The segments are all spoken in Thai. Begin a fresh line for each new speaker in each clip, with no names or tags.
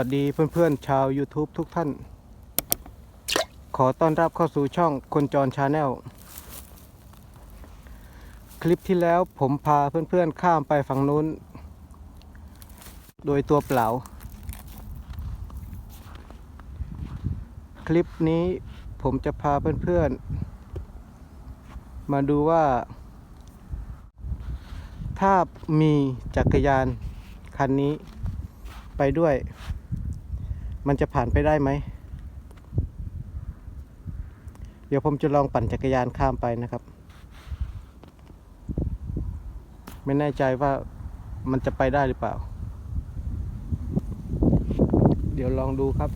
วัสดีเพื่อนๆชาว YouTube ทุกท่าน ขอต้อนรับเข้าสู่ช่องคนจรชาแนลคลิปที่แล้วผมพาเพื่อนๆข้ามไปฝั่งนู้น โดยตัวเปล่า คลิปนี้ผมจะพาเพื่อนๆ มาดูว่า ถ้ามีจักรยานคันนี้ไปด้วย มันจะผ่านไปได้ไหม เดี๋ยวผมจะลองปั่นจักรยานข้ามไปนะครับ ไม่แน่ใจว่ามันจะไปได้หรือเปล่า เดี๋ยวลองดูครับ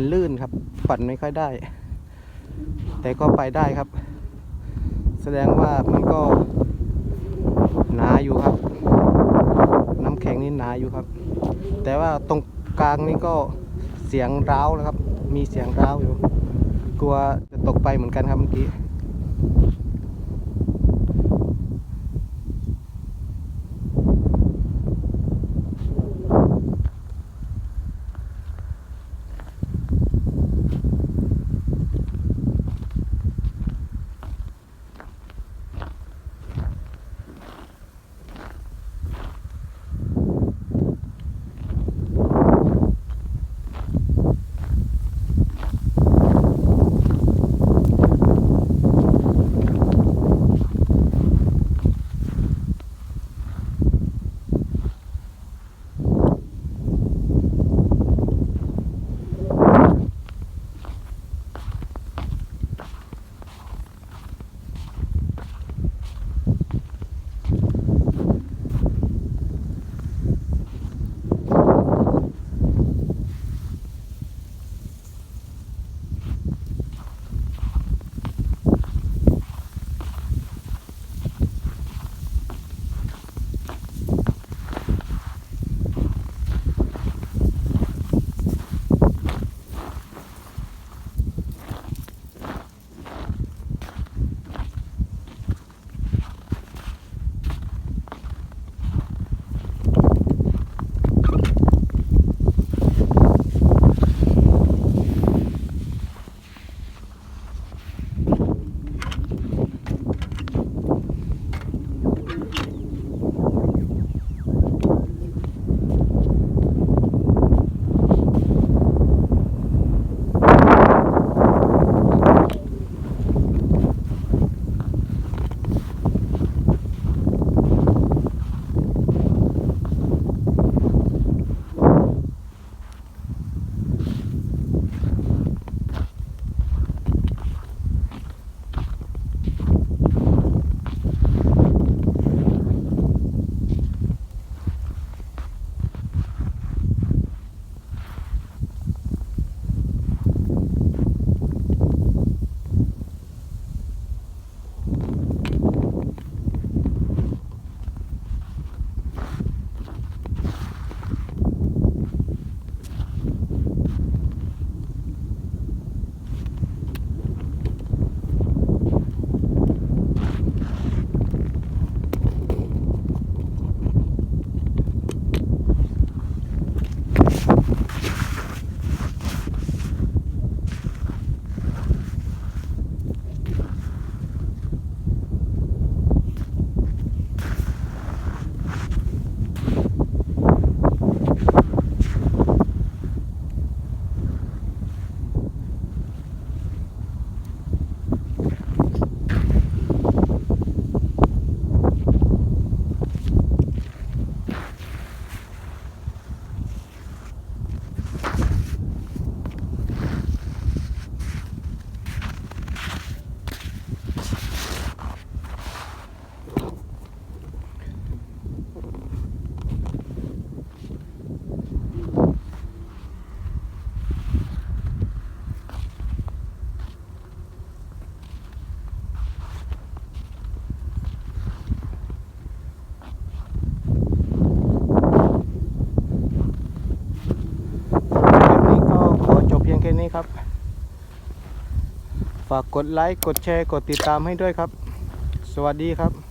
มันลื่นครับปั่นไม่ค่อยได้ แต่ก็ไปได้ครับ แสดงว่ามันก็หนาอยู่ครับ น้ำแข็งนี่หนาอยู่ครับ แต่ว่าตรงกลางนี่ก็เสียงร้าวนะครับ มีเสียงร้าวอยู่ กลัวจะตกไปเหมือนกันครับเมื่อกี้ ฝากกดไลค์ กดแชร์ กดติดตามให้ด้วยครับ สวัสดีครับ